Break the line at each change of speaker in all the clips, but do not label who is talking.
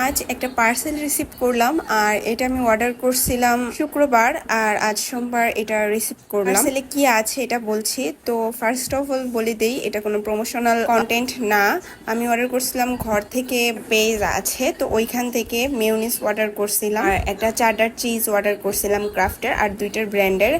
আজ একটা parcel receive করলাম আর এটা আমি অর্ডার করছিলাম শুক্রবার আর আজ সোমবার এটা রিসিভ করলাম। পার্সেলে কি আছে এটা বলছি। তো ফার্স্ট অফ অল বলে দেই, এটা কোনো প্রমোশনাল কন্টেন্ট না। আমি অর্ডার করছিলাম, ঘর থেকে পেজ আছে, তো ওইখান থেকে মিউনিস অর্ডার করছিলাম। আর একটা চার্ডার চিজ অর্ডার করছিলাম ক্রাফটের আর দুইটার ব্র্যান্ডের।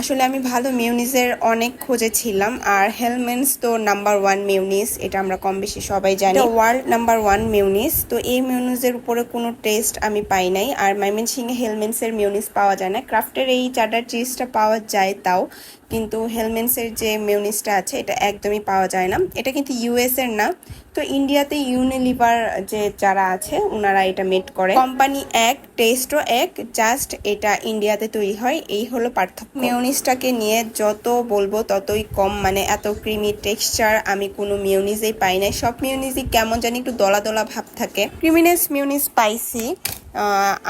আসলে আমি ভালো মিউনিসের অনেক খোঁজেছিলাম আর হেলমেন্টস তো নাম্বার ওয়ান মিউনিস এটা আমরা কম বেশি সবাই জানি। ওয়ার্ল্ড নাম্বার ওয়ান মিউনিস তো এই মিউনিসের উপরে কোনো টেস্ট আমি পাই নাই। আর ময়মনসিংহে হেলমেন্টসের মিউনিস পাওয়া যায় না। ক্রাফটের এই চাটার চিজটা পাওয়া যায় তাও। কিন্তু হেলমেন্সের যে মিউনিসটা আছে এটা একদমই পাওয়া যায় না। এটা কিন্তু ইউএস এর না। তো ইন্ডিয়াতে ইউনিলিভার যে যারা আছে ওনারা এটা মেড করে। কোম্পানি এক টেস্টও এক জাস্ট এটা ইন্ডিয়াতে তৈরি হয়। এই হলো পার্থক্য। মিউনিসটাকে নিয়ে যত বলব ততই কম। মানে এত ক্রিমি টেক্সচার আমি কোনো মিউনিসেই পাই নাই। সব মিউনিসই কেমন জানি একটু দলা দলা ভাব থাকে। ক্রিমিনেস মিউনিস আহ,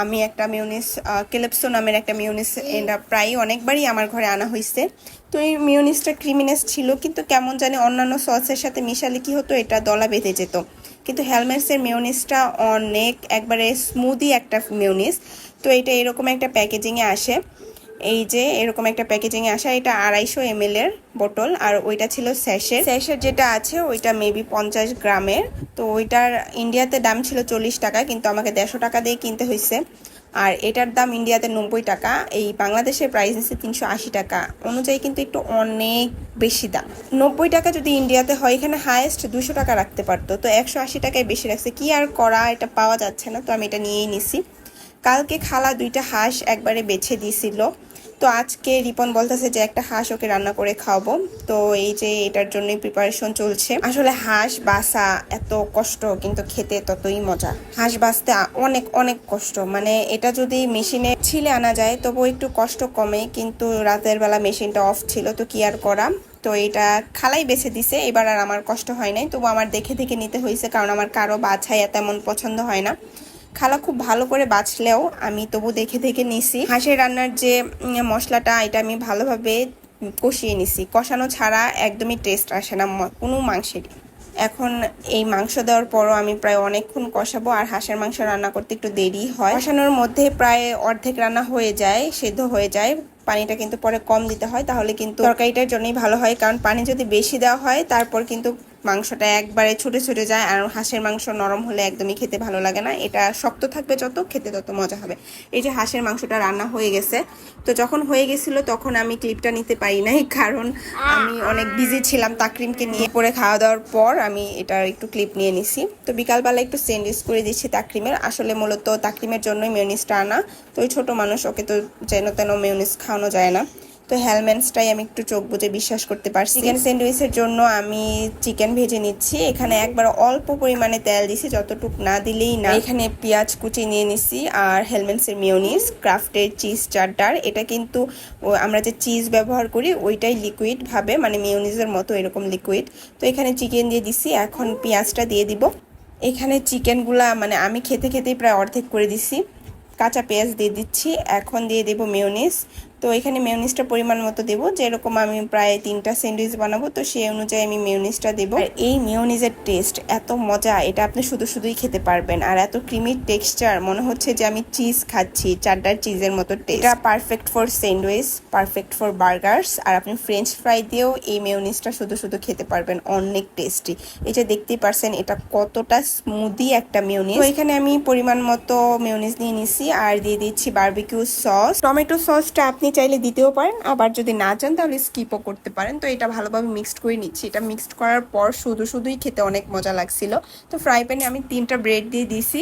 আমি একটা মিউনিস কেলেপসো নামের একটা মিউনিস এটা প্রায় অনেকবারই আমার ঘরে আনা হয়েছে তো এই মিউনিসটা ক্রিমিনেস ছিল, কিন্তু কেমন জানি অন্যান্য সসের সাথে মিশালে কি হতো, এটা দলা বেঁধে যেত। কিন্তু হেলমেটসের মিউনিসটা অনেক, একবারে স্মুদি একটা মিউনিস। তো এটা এরকম একটা প্যাকেজিংয়ে আসে। এই যে এরকম একটা প্যাকেজিংয়ে আসা, এটা আড়াইশো এম এর বোতল আর ওইটা ছিল স্যাশের স্যাশের যেটা আছে, ওইটা মেবি পঞ্চাশ গ্রামের। তো ওইটার ইন্ডিয়াতে দাম ছিল চল্লিশ টাকা, কিন্তু আমাকে দেড়শো টাকা দিয়ে কিনতে হয়েছে আর এটার দাম ইন্ডিয়াতে নব্বই টাকা, এই বাংলাদেশের প্রাইস নিচ্ছে তিনশো আশি টাকা। অনুযায়ী কিন্তু একটু অনেক বেশি দাম। নব্বই টাকা যদি ইন্ডিয়াতে হয়, এখানে হায়েস্ট দুশো টাকা রাখতে পারতো। তো একশো আশি টাকায় বেশি রাখছে। কি আর করা, এটা পাওয়া যাচ্ছে না, তো আমি এটা নিয়েই নিছি। কালকে খালা দুইটা হাঁস একবারে বেছে দিয়েছিল তো আজকে রিপন বলতেছে যে একটা হাঁস ওকে রান্না করে খাওয়াবো। তো এই যে এটার জন্যই প্রিপারেশন চলছে। আসলে হাঁস বাসা এত কষ্ট, কিন্তু খেতে ততই মজা। হাঁস বাঁচতে অনেক অনেক কষ্ট। মানে এটা যদি মেশিনে ছিলে আনা যায় তবু একটু কষ্ট কমে, কিন্তু রাতের বেলা মেশিনটা অফ ছিল, তো কি আর করা তো এটা খালাই বেছে দিছে, এবার আর আমার কষ্ট হয় নাই। তবু আমার দেখে দেখে নিতে হয়েছে কারণ আমার কারও বাছাই তেমন পছন্দ হয় না। খালা খুব ভালো করে বাছলেও আমি তবু দেখে দেখে নিছি। হাঁসের রান্নার যে মশলাটা, এটা আমি ভালোভাবে কষিয়ে নিছি। কষানো ছাড়া একদমই টেস্ট আসে না কোনো মাংসেরই। এখন এই মাংস দেওয়ার পরও আমি প্রায় অনেকক্ষণ কষাবো আর হাঁসের মাংস রান্না করতে একটু দেরি হয়। কষানোর মধ্যে প্রায় অর্ধেক রান্না হয়ে যায়, সেদ্ধ হয়ে যায়। পানিটা কিন্তু পরে কম দিতে হয়, তাহলে কিন্তু তরকারিটার জন্যই ভালো হয়। কারণ পানি যদি বেশি দেওয়া হয়, তারপর কিন্তু মাংসটা একবারে ছুটে ছুটে যায় আর হাঁসের মাংস নরম হলে একদমই খেতে ভালো লাগে না। এটা শক্ত থাকবে যত, খেতে তত মজা হবে। এই যে হাঁসের মাংসটা রান্না হয়ে গেছে, তো যখন হয়ে গেছিল তখন আমি ক্লিপটা নিতে পারি নাই, কারণ আমি অনেক বিজি ছিলাম তাকরিমকে নিয়ে। পরে খাওয়া দাওয়ার পর আমি এটার একটু ক্লিপ নিয়ে নিছি। তো বিকালবেলা একটু স্যান্ডউইচ করে দিচ্ছি তাকরিমের। আসলে মূলত তাকরিমের জন্যই মেয়নিসটা আনা। তো ওই ছোট মানুষ ওকে তো যেন তেন মেয়নিস খাওয়ানো যায় না। তো হেলমেন্সটাই আমি একটু চোখ বুঝে বিশ্বাস করতে পারছি। চিকেন স্যান্ডউইচের জন্য আমি চিকেন ভেজে নিচ্ছি। এখানে একবার অল্প পরিমাণে তেল দিছি যতটুক না দিলেই না। এখানে পেঁয়াজ কুচি নিয়ে নিছি আর হেলমেন্সের মিওনিস ক্রাফটের চিজ চার্টার এটা কিন্তু আমরা যে চিজ ব্যবহার করি ওইটাই লিকুইড ভাবে মানে মিওনিজের মতো এরকম লিকুইড তো এখানে চিকেন দিয়ে দিছি এখন পেঁয়াজটা দিয়ে দিব। এখানে চিকেনগুলা মানে আমি খেতে খেতেই প্রায় অর্ধেক করে দিছি। কাঁচা পেঁয়াজ দিয়ে দিচ্ছি এখন দিয়ে দেবো মেয়নিস তো এখানে মেয়নিসটা পরিমাণ মতো দেবো। যেরকম আমি প্রায় তিনটা স্যান্ডউইচ বানাবো, তো সেই অনুযায়ী আমি মেয়নিসটা দেবো। আর এই মেয়নিজের টেস্ট এত মজা, এটা আপনি শুধু শুধুই খেতে পারবেন। আর এত ক্রিমি টেক্সচার মনে হচ্ছে যে আমি চিজ খাচ্ছি চারটার চিজের মতো টেস্ট এটা perfect for sandwich perfect for burgers আর আপনি ফ্রেঞ্চ ফ্রাই দিয়েও এই মেয়নিসটা শুধু শুধু খেতে পারবেন, অনেক টেস্টি এই যে দেখতেই পারছেন, এটা কতটা স্মুদি একটা মেয়নিস তো এখানে আমি পরিমাণ মতো মেয়নিস নিয়ে নিছি, আর দিয়ে দিচ্ছি বারবিকিউ সস টমেটো সসটা আপনি চাইলে দিতেও পারেন, আবার যদি না চান তাহলে স্কিপও করতে পারেন। তো এটা ভালোভাবে মিক্সড করে নিচ্ছি। এটা মিক্সড করার পর শুধু শুধুই খেতে অনেক মজা লাগছিল। তো ফ্রাই প্যানে আমি তিনটা ব্রেড দিয়ে দিছি।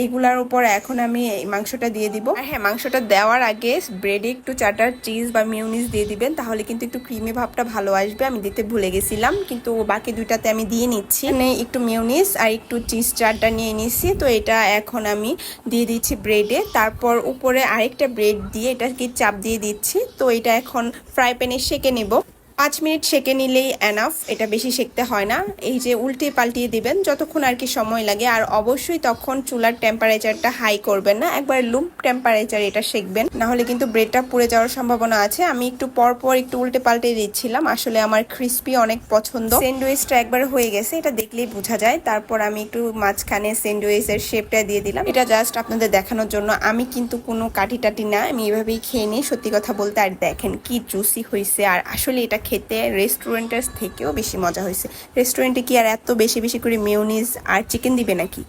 এইগুলার উপর এখন আমি এই মাংসটা দিয়ে দিব। হ্যাঁ মাংসটা দেওয়ার আগে ব্রেডে একটু চাটার চিজ বা মিউনিস দিয়ে দিবেন, তাহলে কিন্তু একটু ক্রিমি ভাবটা ভালো আসবে। আমি দিতে ভুলে গেছিলাম, কিন্তু বাকি দুইটাতে আমি দিয়ে নিচ্ছি। মানে একটু মিউনিস আর একটু চিজ চারটা নিয়ে নিচ্ছি তো এটা এখন আমি দিয়ে দিচ্ছি ব্রেডে তারপর উপরে আরেকটা ব্রেড দিয়ে এটাকে চাপ দিয়ে দিচ্ছি। তো এটা এখন ফ্রাই প্যানে সেঁকে নেব। পাঁচ মিনিট সেকে নিলেই এনাফ এটা বেশি সেকতে হয় না। এই যে উল্টে পাল্টিয়ে দিবেন, যতক্ষণ আর কি সময় লাগে, আর অবশ্যই তখন চুলার টেম্পারেচারটা হাই করবেন না, একবার লুম টেম্পারেচার এটা সেকবেন। না হলে কিন্তু ব্রেডটা পুড়ে যাওয়ার সম্ভাবনা আছে। আমি একটু পর পর একটু উল্টে পাল্টে দিচ্ছিলাম, আসলে আমার ক্রিস্পি অনেক পছন্দ। স্যান্ডউইচটা একবার হয়ে গেছে, এটা দেখলেই বোঝা যায়। তারপর আমি একটু মাঝখানে স্যান্ডউইচের শেপটা দিয়ে দিলাম। এটা জাস্ট আপনাদের দেখানোর জন্য। আমি কিন্তু কোনো কাটি টাটি না, আমি এভাবেই খেয়ে নিই। সত্যি কথা বলতে আর দেখেন কি জুসি হয়েছে আর আসলে এটা খেতে রেস্টুরেন্টের থেকেও বেশি মজা হয়েছে। রেস্টুরেন্টে কি আর এত বেশি বেশি করে মেয়োনিজ আর চিকেন দিবে নাকি?